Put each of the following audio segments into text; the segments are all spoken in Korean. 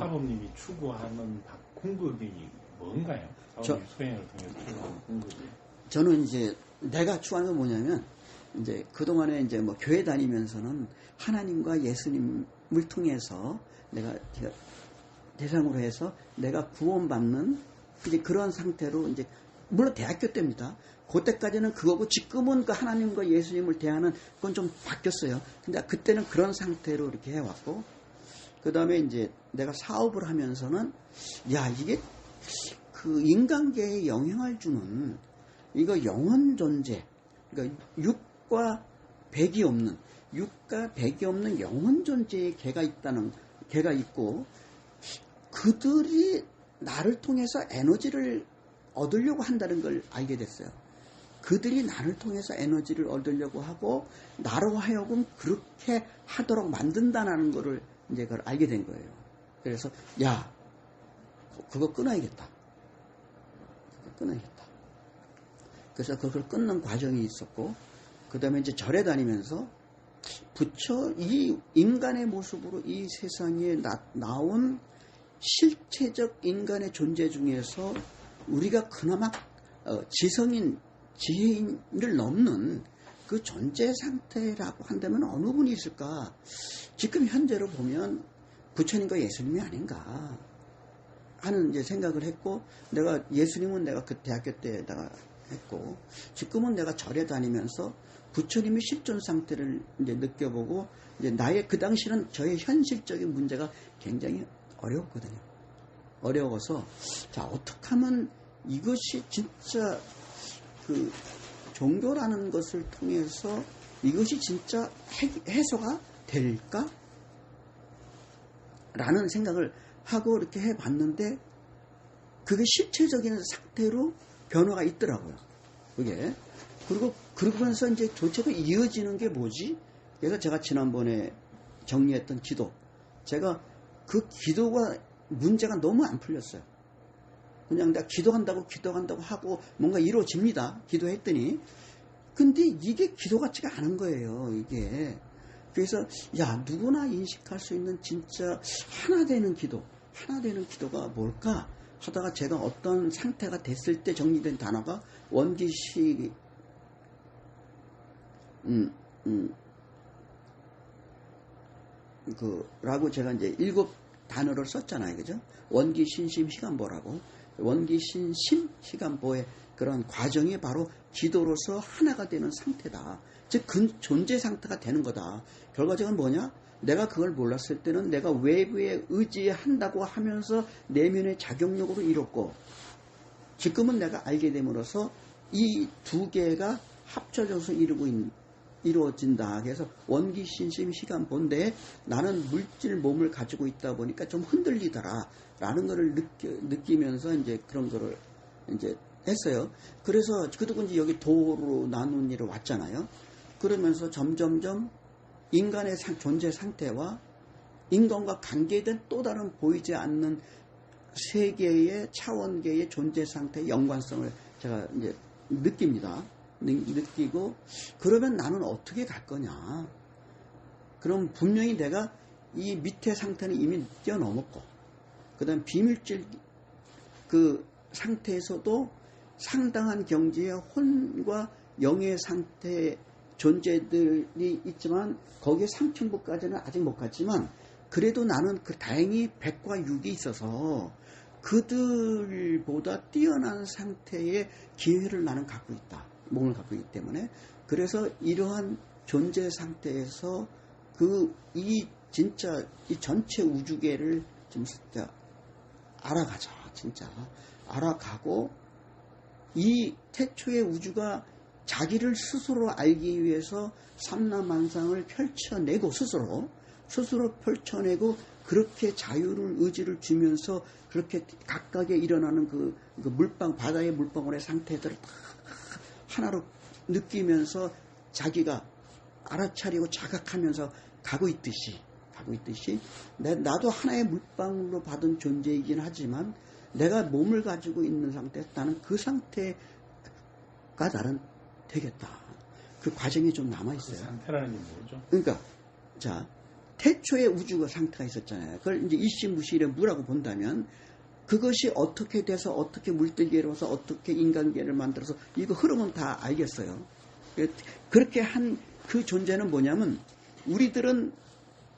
사범님이 추구하는 바- 공급이 뭔가요? 저- 수행을 통해서 추구하는 공급이. 저는 이제 내가 추구하는 건 뭐냐면 이제 그동안에 이제 뭐 교회 다니면서는 하나님과 예수님을 통해서 내가 대상으로 해서 내가 구원받는 이제 그런 상태로 이제 물론 대학교 때입니다. 그때까지는 그거고 지금은 그 하나님과 예수님을 대하는 그건 좀 바뀌었어요. 근데 그때는 그런 상태로 이렇게 해왔고 그 다음에 이제 내가 사업을 하면서는 야 이게 그 인간계에 영향을 주는 이거 영원 존재 그러니까 육과 백이 없는 육과 백이 없는 영원 존재의 개가 있다는 개가 있고 그들이 나를 통해서 에너지를 얻으려고 한다는 걸 알게 됐어요. 그들이 나를 통해서 에너지를 얻으려고 하고 나로 하여금 그렇게 하도록 만든다는 거를 이제 그걸 알게 된 거예요. 그래서 야 그거 끊어야겠다. 그거 끊어야겠다. 그래서 그걸 끊는 과정이 있었고 그 다음에 이제 절에 다니면서 부처 이 인간의 모습으로 이 세상에 나, 나온 실체적 인간의 존재 중에서 우리가 그나마 어, 지성인 지혜인을 넘는 그 존재 상태라고 한다면 어느 분이 있을까? 지금 현재로 보면 부처님과 예수님이 아닌가 하는 이제 생각을 했고 내가 예수님은 내가 그 대학교 때다가 했고 지금은 내가 절에 다니면서 부처님의 실존 상태를 이제 느껴보고 이제 나의 그 당시는 저의 현실적인 문제가 굉장히 어려웠거든요. 어려워서 자 어떻게 하면 이것이 진짜 그 종교라는 것을 통해서 이것이 진짜 해- 해소가 될까? 라는 생각을 하고 이렇게 해 봤는데 그게 실체적인 상태로 변화가 있더라고요. 그게. 그리고 그러면서 이제 도대체 이어지는 게 뭐지? 그래서 제가 지난번에 정리했던 기도. 제가 그 기도가 문제가 너무 안 풀렸어요. 그냥 내가 기도한다고 기도한다고 하고 뭔가 이루어집니다. 기도했더니. 근데 이게 기도 같지가 않은 거예요. 이게. 그래서 야 누구나 인식할 수 있는 진짜 하나 되는 기도, 하나 되는 기도가 뭘까 하다가 제가 어떤 상태가 됐을 때 정리된 단어가 원기시, 음, 음, 그 라고 제가 이제 일곱 단어를 썼잖아요, 그죠? 원기 신심 시간보라고 원기신 심 시간보의 그런 과정이 바로 기도로서 하나가 되는 상태다. 즉, 그 존재 상태가 되는 거다. 결과적은 뭐냐? 내가 그걸 몰랐을 때는 내가 외부에 의지한다고 하면서 내면의 작용력으로 이뤘고, 지금은 내가 알게 됨으로써 이 두 개가 합쳐져서 이루고 있는, 이루어진다. 그래서 원기 신심 시간 본데 나는 물질 몸을 가지고 있다 보니까 좀 흔들리더라. 라는 거를 느껴, 느끼면서 이제 그런 거를 이제 했어요. 그래서 그리고 이제 여기 도로 나눈 일을 왔잖아요. 그러면서 점점점 인간의 상- 존재 상태와 인간과 관계된 또 다른 보이지 않는 세계의 차원계의 존재 상태의 연관성을 제가 이제 느낍니다. 느- 느끼고 그러면 나는 어떻게 갈 거냐? 그럼 분명히 내가 이 밑에 상태는 이미 뛰어넘었고 그 다음 비밀질 그 상태에서도 상당한 경지의 혼과 영의 상태 존재들이 있지만 거기에 상층부까지는 아직 못 갔지만 그래도 나는 그 다행히 백과 육이 있어서 그들보다 뛰어난 상태의 기회를 나는 갖고 있다. 몸을 갖고 있기 때문에. 그래서 이러한 존재 상태에서 그 이 진짜 이 전체 우주계를 좀 진짜 알아가자 진짜. 알아가고 이 태초의 우주가 자기를 스스로 알기 위해서 삼라만상을 펼쳐내고 스스로 스스로 펼쳐내고 그렇게 자유를 의지를 주면서 그렇게 각각에 일어나는 그, 그 물방 바다의 물방울의 상태들을 다 하나로 느끼면서 자기가 알아차리고 자각하면서 가고 있듯이 가고 있듯이 내- 나도 하나의 물방울로 받은 존재이긴 하지만 내가 몸을 가지고 있는 상태에서 나는 그 상태가 나는 되겠다. 그 과정이 좀 남아 그 있어요. 상태라는 게 뭐죠? 그러니까 자 태초의 우주가 상태가 있었잖아요. 그걸 이제 일시무시의 무라고 본다면 그것이 어떻게 돼서 어떻게 물들기로서 어떻게 인간계를 만들어서 이거 흐름은 다 알겠어요. 그렇게 한 그 존재는 뭐냐면 우리들은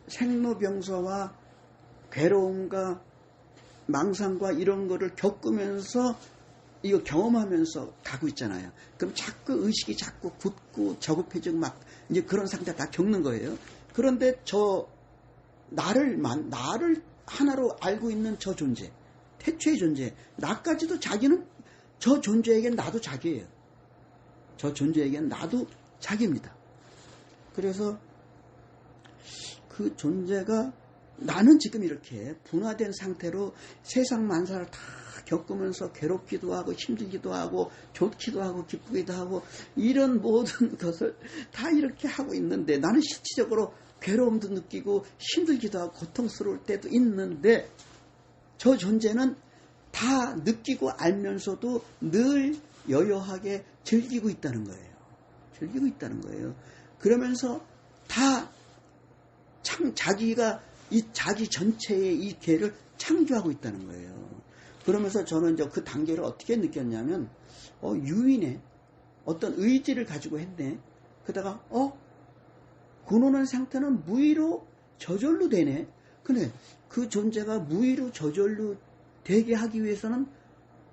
생로병사와 괴로움과 망상과 이런 거를 겪으면서 이거 경험하면서 가고 있잖아요. 그럼 자꾸 의식이 자꾸 굳고 저급해지고 막 이제 그런 상태 다 겪는 거예요. 그런데 저 나를 만 나를 하나로 알고 있는 저 존재, 태초의 존재, 나까지도 자기는 저 존재에겐 나도 자기예요. 저 존재에겐 나도 자기입니다. 그래서 그 존재가 나는 지금 이렇게 분화된 상태로 세상 만사를 다 겪으면서 괴롭기도 하고 힘들기도 하고 좋기도 하고 기쁘기도 하고 이런 모든 것을 다 이렇게 하고 있는데 나는 실질적으로 괴로움도 느끼고 힘들기도 하고 고통스러울 때도 있는데 저 존재는 다 느끼고 알면서도 늘 여여하게 즐기고 있다는 거예요. 즐기고 있다는 거예요. 그러면서 다 창, 자기가 이 자기 전체의 이 개를 창조하고 있다는 거예요. 그러면서 저는 이제 그 단계를 어떻게 느꼈냐면, 어, 유인의 어떤 의지를 가지고 했네. 그다가, 어, 근원한 상태는 무의로 저절로 되네. 근데 그 존재가 무의로 저절로 되게 하기 위해서는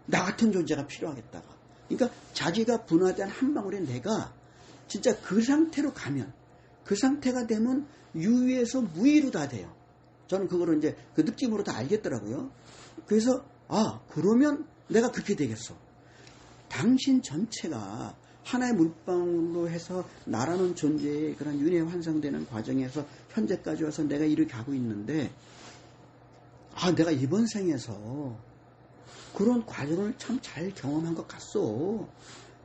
나 같은 존재가 필요하겠다가. 그러니까 자기가 분화된 한 방울의 내가 진짜 그 상태로 가면 그 상태가 되면 유의에서 무의로 다 돼요. 저는 그거를 이제 그 느낌으로 다 알겠더라고요. 그래서 아 그러면 내가 그렇게 되겠어. 당신 전체가 하나의 물방울로 해서 나라는 존재의 그런 윤회 환상되는 과정에서 현재까지 와서 내가 이렇게 가고 있는데 아 내가 이번 생에서 그런 과정을 참 잘 경험한 것 같소.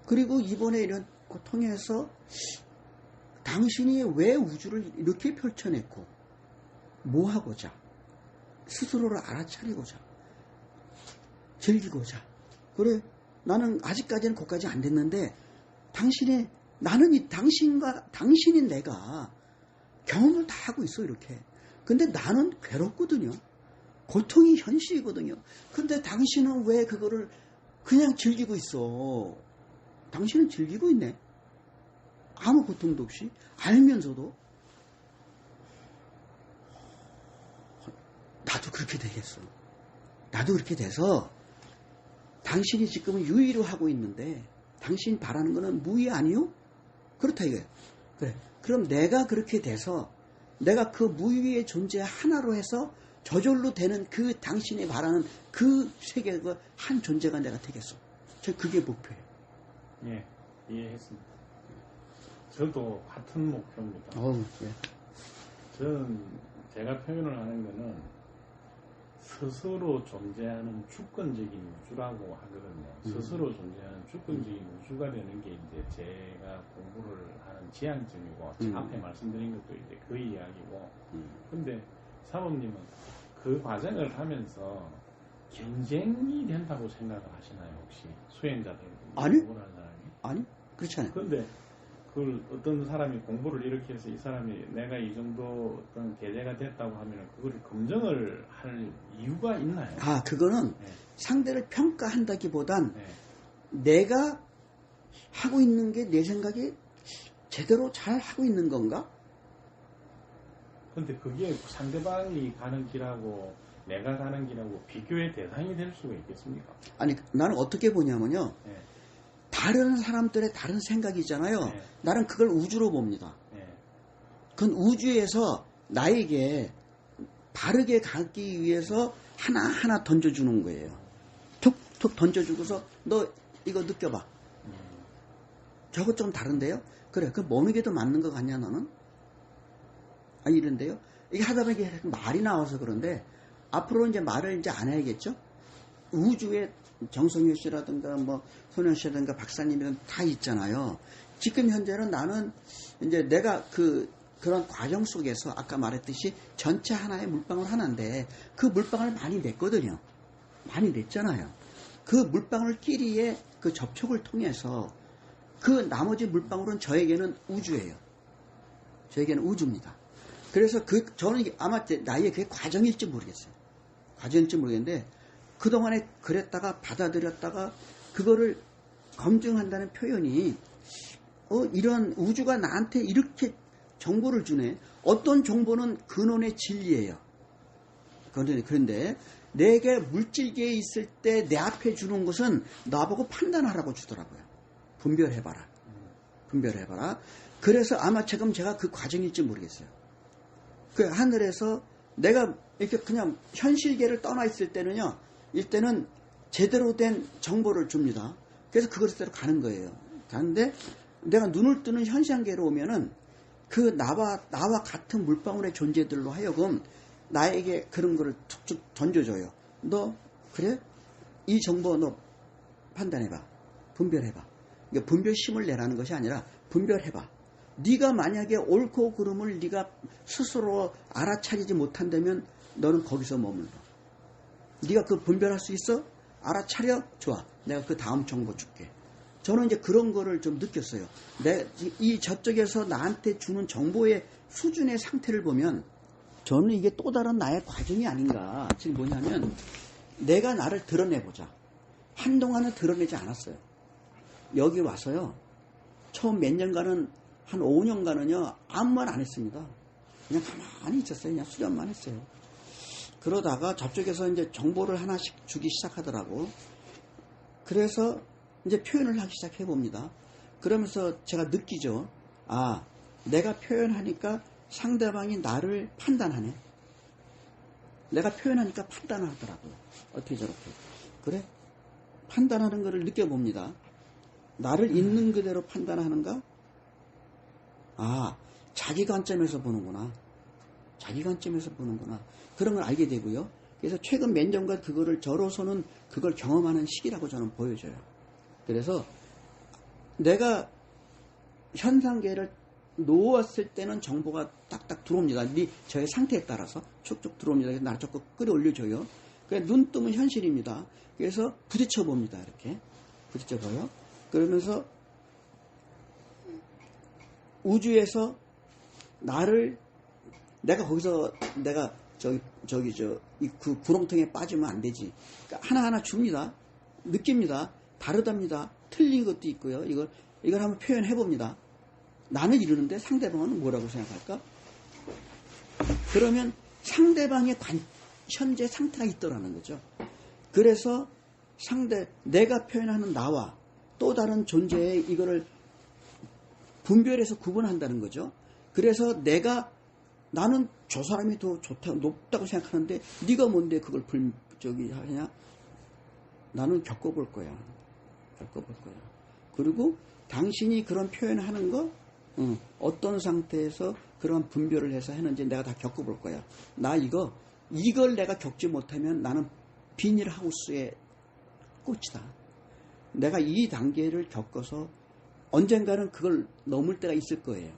그리고 이번에 이런 거 통해서 당신이 왜 우주를 이렇게 펼쳐냈고 뭐 하고자 스스로를 알아차리고자 즐기고자 그래 나는 아직까지는 거기까지 안 됐는데 당신의 나는 이 당신과 당신인 내가 경험을 다 하고 있어 이렇게 근데 나는 괴롭거든요 고통이 현실이거든요 근데 당신은 왜 그거를 그냥 즐기고 있어 당신은 즐기고 있네 아무 고통도 없이 알면서도 나도 그렇게 되겠어. 나도 그렇게 돼서 당신이 지금은 유의로 하고 있는데 당신 바라는 거는 무의 아니요? 그렇다 이거예요. 그래. 그럼 내가 그렇게 돼서 내가 그 무의의 존재 하나로 해서 저절로 되는 그 당신이 바라는 그 세계가 한 존재가 내가 되겠어. 저 그게 목표예요. 예, 이해했습니다. 저도 같은 목표입니다. 어우, 예. 저는 제가 표현을 하는 거는 스스로 존재하는 주권적인 우주라고 하거든요. 음. 스스로 존재하는 주권적인 우주가 되는 게 이제 제가 공부를 하는 지향점이고 음. 앞에 말씀드린 것도 이제 그 이야기고 음. 근데 사모님은 그 과정을 하면서 경쟁이 된다고 생각을 하시나요 혹시 수행자들 아니. 아니, 그렇지 않아요. 근데 그걸 어떤 사람이 공부를 이렇게 해서 이 사람이 내가 이 정도 어떤 계제가 됐다고 하면 그거를 검증을 할 이유가 있나요? 아, 그거는 네. 상대를 평가한다기보단 네. 내가 하고 있는 게 내 생각에 제대로 잘 하고 있는 건가? 근데 그게 상대방이 가는 길하고 내가 가는 길하고 비교의 대상이 될 수가 있겠습니까? 아니, 나는 어떻게 보냐면요. 네. 다른 사람들의 다른 생각이잖아요. 네. 나는 그걸 우주로 봅니다. 네. 그건 우주에서 나에게 바르게 가기 위해서 하나하나 던져주는 거예요. 툭툭 던져주고서 너 이거 느껴봐. 음, 저것 좀 다른데요? 그래, 그 어느 게더 맞는 것 같냐, 너는? 아니, 이런데요? 이게 하다 보니 이게 말이 나와서 그런데, 앞으로 이제 말을 이제 안 해야겠죠? 우주에 정성효 씨라든가, 뭐, 손현 씨라든가, 박사님이든 다 있잖아요. 지금 현재는 나는 이제 내가 그, 그런 과정 속에서 아까 말했듯이 전체 하나의 물방울 하나인데, 그 물방울 많이 냈거든요. 많이 냈잖아요. 그 물방울끼리의 그 접촉을 통해서 그 나머지 물방울은 저에게는 우주예요. 저에게는 우주입니다. 그래서 그 저는 아마 제 나이에 그게 과정일지 모르겠어요. 과정일지 모르겠는데 그동안에 그랬다가 받아들였다가 그거를 검증한다는 표현이 어 이런 우주가 나한테 이렇게 정보를 주네. 어떤 정보는 근원의 진리예요. 그런데 그런데 내게 물질계에 있을 때 내 앞에 주는 것은 나보고 판단하라고 주더라고요. 분별해봐라. 분별해봐라. 그래서 아마 지금 제가 그 과정일지 모르겠어요. 그 하늘에서 내가 이렇게 그냥 현실계를 떠나 있을 때는요, 이때는 제대로 된 정보를 줍니다. 그래서 그것대로 가는 거예요. 가는데 내가 눈을 뜨는 현상계로 오면은 그 나와 나와 같은 물방울의 존재들로 하여금 나에게 그런 거를 툭툭 던져줘요. 너 그래? 이 정보 너 판단해봐. 분별해봐. 이게 분별심을 내라는 것이 아니라 분별해봐. 네가 만약에 옳고 그름을 네가 스스로 알아차리지 못한다면 너는 거기서 머물러. 네가 그 분별할 수 있어? 알아차려? 좋아. 내가 그 다음 정보 줄게. 저는 이제 그런 거를 좀 느꼈어요. 내, 이 저쪽에서 나한테 주는 정보의 수준의 상태를 보면 저는 이게 또 다른 나의 과정이 아닌가. 지금 뭐냐면 내가 나를 드러내보자. 한동안은 드러내지 않았어요. 여기 와서요. 처음 몇 년간은 한 5년간은요. 아무 말 안 했습니다. 그냥 가만히 있었어요. 그냥 수련만 했어요. 그러다가 저쪽에서 이제 정보를 하나씩 주기 시작하더라고. 그래서 이제 표현을 하기 시작해 봅니다. 그러면서 제가 느끼죠. 아, 내가 표현하니까 상대방이 나를 판단하네. 내가 표현하니까 판단하더라고요. 어떻게 저렇게. 그래? 판단하는 것을 느껴봅니다. 나를 있는 그대로 판단하는가? 아, 자기 관점에서 보는구나. 자기 관점에서 보는구나. 그런 걸 알게 되고요. 그래서 최근 몇 년간 그거를 저로서는 그걸 경험하는 시기라고 저는 보여져요. 그래서 내가 현상계를 놓았을 때는 정보가 딱딱 들어옵니다. 네 저의 상태에 따라서 쭉쭉 들어옵니다. 그래서 나를 자꾸 끌어올려줘요. 그눈 뜨면 현실입니다. 그래서 부딪혀 봅니다. 이렇게 부딪혀 봐요. 그러면서 우주에서 나를 내가 거기서 내가 저기 저기 저이그 구렁텅이에 빠지면 안 되지. 그러니까 하나하나 줍니다. 느낍니다. 다르답니다. 틀린 것도 있고요. 이걸 이걸 한번 표현해 봅니다. 나는 이러는데 상대방은 뭐라고 생각할까? 그러면 상대방의 관, 현재 상태가 있더라는 거죠. 그래서 상대 내가 표현하는 나와 또 다른 존재의 이거를 분별해서 구분한다는 거죠. 그래서 내가 나는 저 사람이 더 좋다 높다고 생각하는데 네가 뭔데 그걸 불 저기 하냐? 나는 겪어볼 거야. 겪어볼 거야. 그리고 당신이 그런 표현하는 거 응, 어떤 상태에서 그런 분별을 해서 했는지 내가 다 겪어볼 거야. 나 이거 이걸 내가 겪지 못하면 나는 비닐하우스의 꽃이다. 내가 이 단계를 겪어서 언젠가는 그걸 넘을 때가 있을 거예요.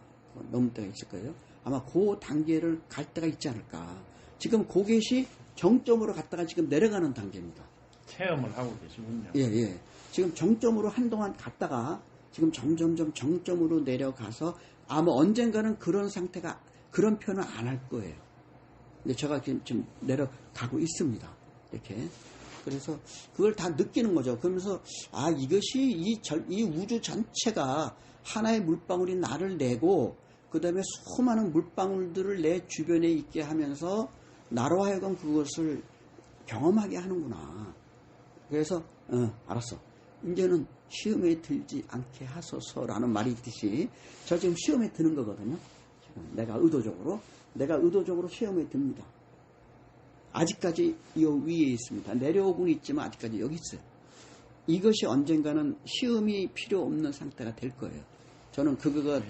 넘을 때가 있을 거예요. 아마 그 단계를 갈 때가 있지 않을까. 지금 고갯이 정점으로 갔다가 지금 내려가는 단계입니다. 체험을 하고 계시군요. 예, 예. 지금 정점으로 한동안 갔다가 지금 점점점 정점으로 내려가서 아마 언젠가는 그런 상태가 그런 표현을 안 할 거예요. 근데 제가 지금, 지금 내려가고 있습니다. 이렇게. 그래서 그걸 다 느끼는 거죠. 그러면서 아 이것이 이, 절, 이 우주 전체가 하나의 물방울이 나를 내고 그 다음에 수많은 물방울들을 내 주변에 있게 하면서 나로 하여금 그것을 경험하게 하는구나. 그래서 어, 알았어. 이제는 시험에 들지 않게 하소서라는 말이 있듯이 저 지금 시험에 드는 거거든요. 내가 의도적으로 내가 의도적으로 시험에 듭니다. 아직까지 이 위에 있습니다. 내려오고는 있지만 아직까지 여기 있어요. 이것이 언젠가는 시험이 필요 없는 상태가 될 거예요. 저는 그거가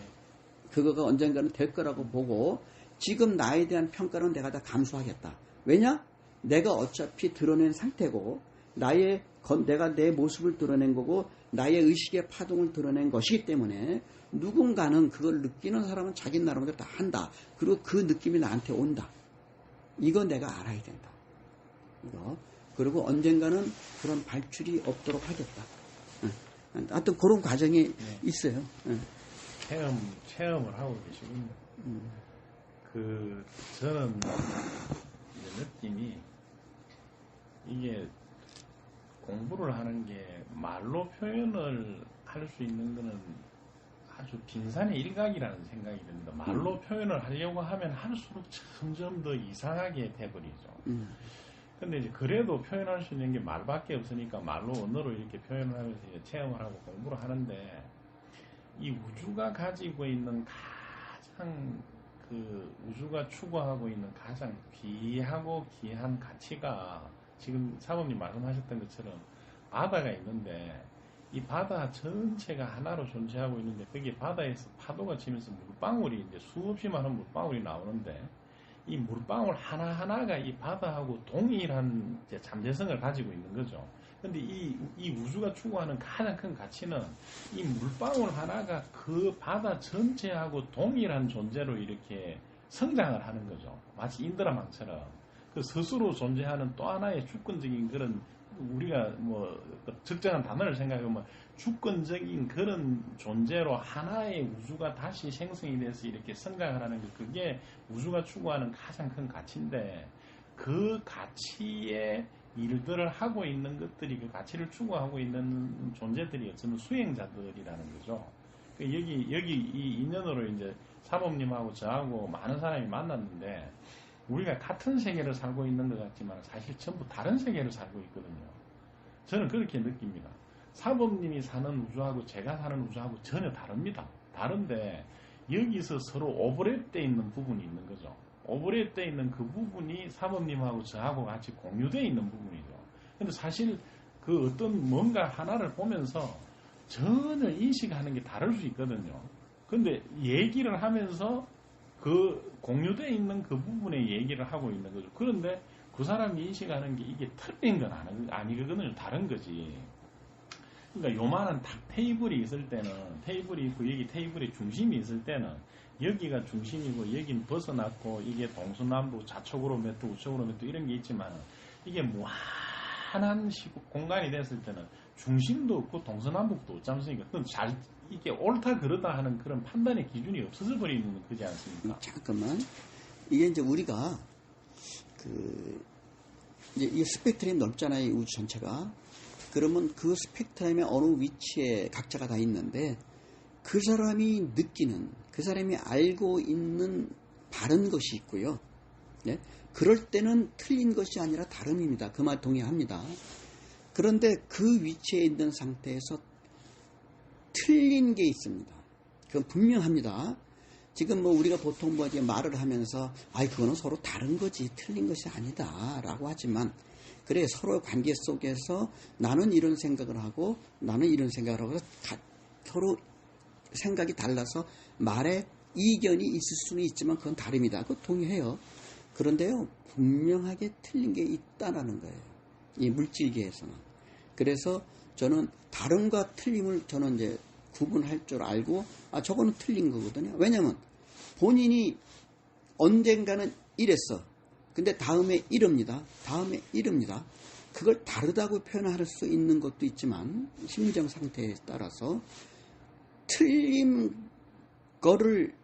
그거가 언젠가는 될 거라고 보고 지금 나에 대한 평가는 내가 다 감수하겠다. 왜냐? 내가 어차피 드러낸 상태고 나의 건- 내가 내 모습을 드러낸 거고 나의 의식의 파동을 드러낸 것이기 때문에 누군가는 그걸 느끼는 사람은 자기 나름대로 다 한다. 그리고 그 느낌이 나한테 온다. 이거 내가 알아야 된다. 이거. 그리고 언젠가는 그런 발출이 없도록 하겠다. 응. 하여튼 그런 과정이 있어요. 응. 체험, 체험을 하고 계시군요. 그 저는 이제 느낌이 이게 공부를 하는 게 말로 표현을 할 수 있는 거는 아주 빈산의 일각이라는 생각이 듭니다. 말로 표현을 하려고 하면 할수록 점점 더 이상하게 돼버리죠. 음, 근데 이제 그래도 표현할 수 있는 게 말밖에 없으니까 말로 언어로 이렇게 표현을 하면서 체험을 하고 공부를 하는데 이 우주가 가지고 있는 가장 그 우주가 추구하고 있는 가장 귀하고 귀한 가치가 지금 사모님 말씀하셨던 것처럼 바다가 있는데 이 바다 전체가 하나로 존재하고 있는데 거기에 바다에서 파도가 치면서 물방울이 이제 수없이 많은 물방울이 나오는데 이 물방울 하나하나가 이 바다하고 동일한 잠재성을 가지고 있는 거죠. 근데 이, 이 우주가 추구하는 가장 큰 가치는 이 물방울 하나가 그 바다 전체하고 동일한 존재로 이렇게 성장을 하는 거죠. 마치 인드라망처럼. 그 스스로 존재하는 또 하나의 주권적인 그런 우리가 뭐 적정한 단어를 생각해보면 주권적인 그런 존재로 하나의 우주가 다시 생성이 돼서 이렇게 성장을 하는 게 그게 우주가 추구하는 가장 큰 가치인데 그 가치의 일들을 하고 있는 것들이 그 가치를 추구하고 있는 존재들이 어쩌면 수행자들이라는 거죠. 그 여기 여기 이 인연으로 이제 사범님하고 저하고 많은 사람이 만났는데 우리가 같은 세계를 살고 있는 것 같지만 사실 전부 다른 세계를 살고 있거든요. 저는 그렇게 느낍니다. 사범님이 사는 우주하고 제가 사는 우주하고 전혀 다릅니다. 다른데 여기서 서로 오버랩돼 있는 부분이 있는 거죠. 오버랩돼 있는 그 부분이 사범님하고 저하고 같이 공유되어 있는 부분이죠. 근데 사실 그 어떤 뭔가 하나를 보면서 전혀 인식하는 게 다를 수 있거든요. 근데 얘기를 하면서 그 공유되어 있는 그 부분의 얘기를 하고 있는 거죠. 그런데 그 사람이 인식하는 게 이게 틀린 건 아니, 아니거든요. 다른 거지. 그러니까 요만한 탁 테이블이 있을 때는 테이블이 있고 여기 테이블의 중심이 있을 때는 여기가 중심이고 여긴 벗어났고 이게 동서남북 좌측으로 몇 도 우측으로 몇 도 이런 게 있지만 이게 무한한 시국 공간이 됐을 때는 중심도 없고 동서남북도 없지 않습니까? 그럼 잘 이게 옳다 그르다 하는 그런 판단의 기준이 없어져 버리는 거지 않습니까? 잠깐만. 이게 이제 우리가 그 이제 이 스펙트럼이 넓잖아요, 이 우주 전체가. 그러면 그 스펙트럼의 어느 위치에 각자가 다 있는데 그 사람이 느끼는, 그 사람이 알고 있는 바른 것이 있고요. 예? 그럴 때는 틀린 것이 아니라 다름입니다. 그 말 동의합니다. 그런데 그 위치에 있는 상태에서 틀린 게 있습니다. 그건 분명합니다. 지금 뭐 우리가 보통 뭐 이제 말을 하면서 아이 그거는 서로 다른 거지 틀린 것이 아니다라고 하지만 그래 서로 관계 속에서 나는 이런 생각을 하고 나는 이런 생각을 하고 가- 서로 생각이 달라서 말에 이견이 있을 수는 있지만 그건 다릅니다. 그거 동의해요. 그런데요 분명하게 틀린 게 있다라는 거예요. 이 물질계에서는. 그래서 저는 다름과 틀림을 저는 이제 구분할 줄 알고 아 저거는 틀린 거거든요. 왜냐면 본인이 언젠가는 이랬어. 근데 다음에 이럽니다. 다음에 이럽니다. 그걸 다르다고 표현할 수 있는 것도 있지만 심정 상태에 따라서 틀린 거를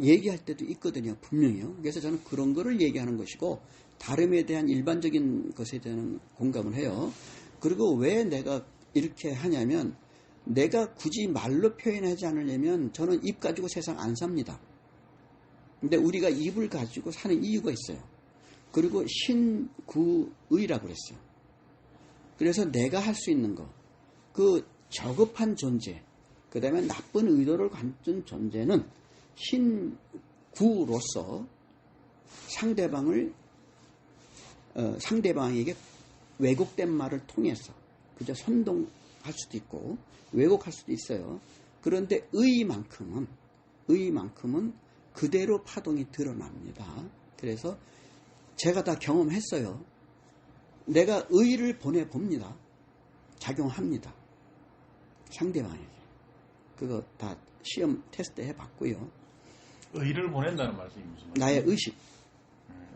얘기할 때도 있거든요. 분명히요. 그래서 저는 그런 거를 얘기하는 것이고 다름에 대한 일반적인 것에 대한 공감을 해요. 그리고 왜 내가 이렇게 하냐면 내가 굳이 말로 표현하지 않으려면 저는 입 가지고 세상 안 삽니다. 근데 우리가 입을 가지고 사는 이유가 있어요. 그리고 신구의라고 그랬어요. 그래서 내가 할 수 있는 거, 그 저급한 존재, 그 다음에 나쁜 의도를 갖춘 존재는 신구로서 상대방을 어, 상대방에게 왜곡된 말을 통해서 그저 선동할 수도 있고 왜곡할 수도 있어요. 그런데 의만큼은 의만큼은 그대로 파동이 드러납니다. 그래서 제가 다 경험했어요. 내가 의를 보내 봅니다. 작용합니다. 상대방에게. 그거 다 시험 테스트 해봤고요. 의를 보낸다는 말씀이 무슨 말이에요? 나의 의식,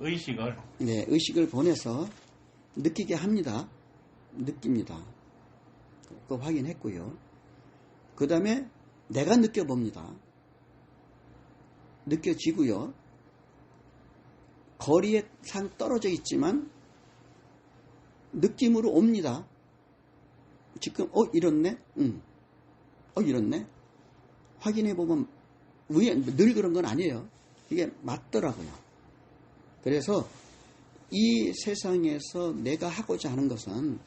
의식을 네, 의식을 보내서 느끼게 합니다. 느낍니다. 그거 확인했고요. 그 다음에 내가 느껴봅니다. 느껴지고요. 거리에 상 떨어져 있지만 느낌으로 옵니다. 지금 어 이렇네, 응, 어 이렇네. 확인해 보면 늘 그런 건 아니에요. 이게 맞더라고요. 그래서 이 세상에서 내가 하고자 하는 것은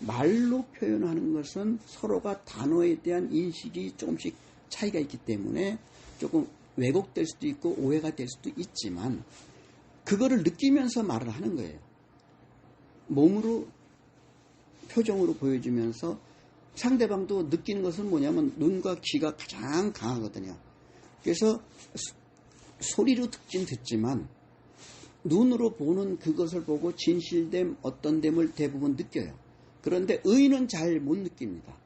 말로 표현하는 것은 서로가 단어에 대한 인식이 조금씩 차이가 있기 때문에 조금 왜곡될 수도 있고 오해가 될 수도 있지만 그거를 느끼면서 말을 하는 거예요. 몸으로 표정으로 보여주면서 상대방도 느끼는 것은 뭐냐면 눈과 귀가 가장 강하거든요. 그래서 소- 소리로 듣긴 듣지만 눈으로 보는 그것을 보고 진실됨 어떤 됨을 대부분 느껴요. 그런데 의는 잘 못 느낍니다.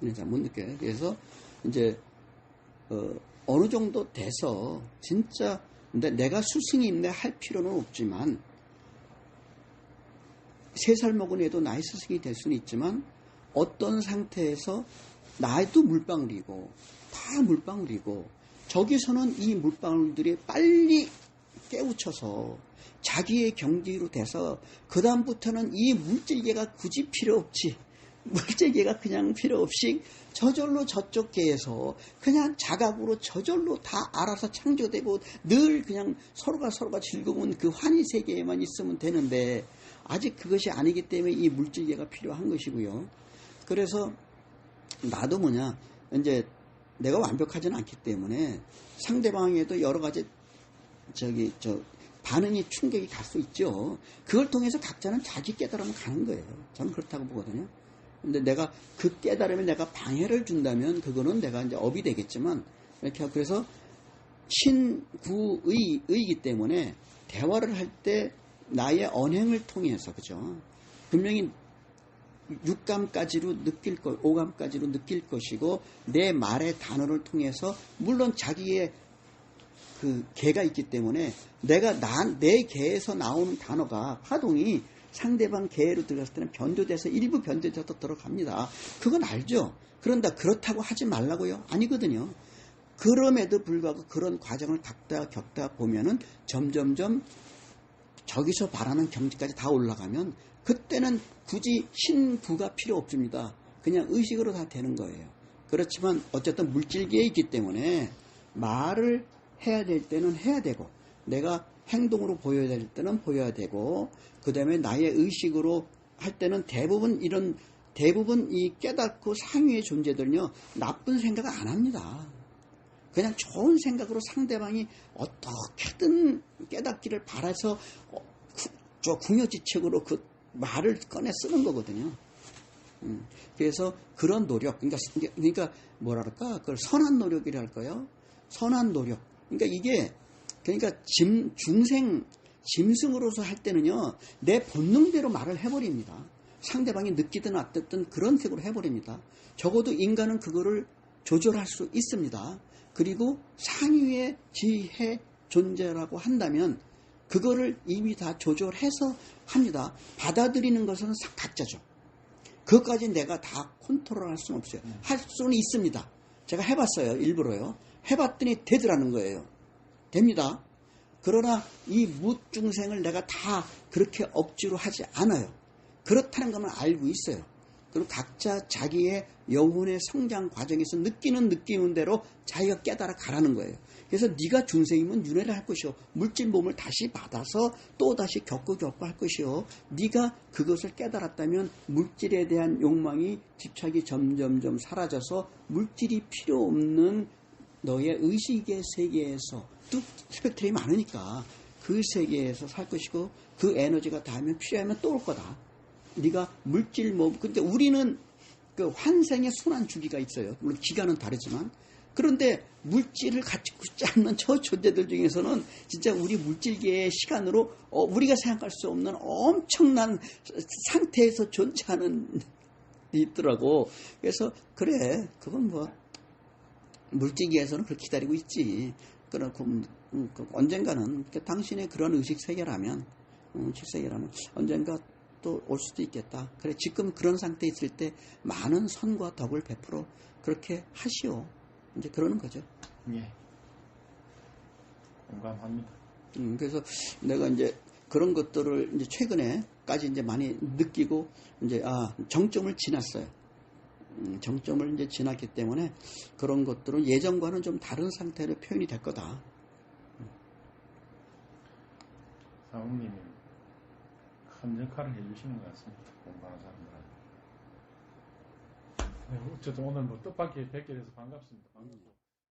의는 잘 못 느껴요. 그래서 이제 어, 느 정도 돼서 진짜 근데 내가 스승이네 할 필요는 없지만 세 살 먹은 애도 나의 스승이 될 수는 있지만 어떤 상태에서 나도 물방울이고 다 물방울이고 저기서는 이 물방울들이 빨리 깨우쳐서 자기의 경지로 돼서 그 다음부터는 이 물질계가 굳이 필요 없지 물질계가 그냥 필요 없이 저절로 저쪽 계에서 그냥 자각으로 저절로 다 알아서 창조되고 늘 그냥 서로가 서로가 즐거운 그 환희 세계에만 있으면 되는데 아직 그것이 아니기 때문에 이 물질계가 필요한 것이고요. 그래서 나도 뭐냐 이제 내가 완벽하지는 않기 때문에 상대방에도 여러 가지 저기 저 반응이 충격이 갈 수 있죠. 그걸 통해서 각자는 자기 깨달음을 가는 거예요. 저는 그렇다고 보거든요. 근데 내가 그 깨달음에 내가 방해를 준다면 그거는 내가 이제 업이 되겠지만 이렇게 그래서 신구의 의이기 때문에 대화를 할 때 나의 언행을 통해서 그죠. 분명히 육감까지로 느낄 것, 오감까지로 느낄 것이고 내 말의 단어를 통해서 물론 자기의 그 개가 있기 때문에 내가 난, 내 개에서 나오는 단어가 파동이 상대방 개로 들어갔을 때는 변조돼서 일부 변조돼서 들어갑니다. 그건 알죠. 그런다 그렇다고 하지 말라고요. 아니거든요. 그럼에도 불구하고 그런 과정을 겪다 겪다 보면은 점점점 저기서 바라는 경지까지 다 올라가면 그때는 굳이 신부가 필요 없습니다. 그냥 의식으로 다 되는 거예요. 그렇지만 어쨌든 물질계에 있기 때문에 말을 해야 될 때는 해야 되고 내가 행동으로 보여야 될 때는 보여야 되고 그 다음에 나의 의식으로 할 때는 대부분 이런 대부분 이 깨닫고 상위의 존재들은요 나쁜 생각 안 합니다. 그냥 좋은 생각으로 상대방이 어떻게든 깨닫기를 바라서 어, 구- 저 궁여지책으로 그 말을 꺼내 쓰는 거거든요. 음, 그래서 그런 노력, 그러니까, 그러니까 뭐랄까, 그걸 선한 노력이랄까요? 선한 노력. 그러니까 이게, 그러니까 짐, 중생, 짐승으로서 할 때는요, 내 본능대로 말을 해버립니다. 상대방이 느끼든 어쨌든 그런 식으로 해버립니다. 적어도 인간은 그거를 조절할 수 있습니다. 그리고 상위의 지혜 존재라고 한다면 그거를 이미 다 조절해서 합니다. 받아들이는 것은 사- 각자죠. 그것까지 내가 다 컨트롤할 수는 없어요. 할 수는 있습니다. 제가 해봤어요. 일부러요. 해봤더니 되더라는 거예요. 됩니다. 그러나 이 무중생을 내가 다 그렇게 억지로 하지 않아요. 그렇다는 것만 알고 있어요. 그리고 각자 자기의 영혼의 성장 과정에서 느끼는 느끼는 대로 자기가 깨달아 가라는 거예요. 그래서 네가 중생이면 윤회를 할 것이요. 물질 몸을 다시 받아서 또 다시 겪고 겪고 할 것이요. 네가 그것을 깨달았다면 물질에 대한 욕망이 집착이 점점점 사라져서 물질이 필요 없는 너의 의식의 세계에서 또 스펙트럼이 많으니까 그 세계에서 살 것이고 그 에너지가 닿으면 필요하면 또 올 거다. 네가 물질 뭐 근데 우리는 그 환생의 순환 주기가 있어요. 물론 기간은 다르지만 그런데 물질을 가지고 있지 않는 저 존재들 중에서는 진짜 우리 물질계의 시간으로 어, 우리가 생각할 수 없는 엄청난 상태에서 존재하는 게 있더라고. 그래서 그래 그건 뭐 물질계에서는 그렇게 기다리고 있지. 그렇고 음, 그 언젠가는 그 당신의 그런 의식 세계라면 음, 실세계라면 언젠가 또 올 수도 있겠다. 그래 지금 그런 상태에 있을 때 많은 선과 덕을 베풀어 그렇게 하시오. 이제 그러는 거죠. 예. 공감합니다. 음, 그래서 내가 이제 그런 것들을 이제 최근에까지 이제 많이 느끼고 이제 아 정점을 지났어요. 음, 정점을 이제 지났기 때문에 그런 것들은 예전과는 좀 다른 상태로 표현이 될 거다. 사모님이 큰 역할을 해주시는 것 같습니다. 공부하는 사람들한테. 네, 어쨌든 오늘 뭐 뜻밖의 뵙게 돼서 반갑습니다. 반갑고.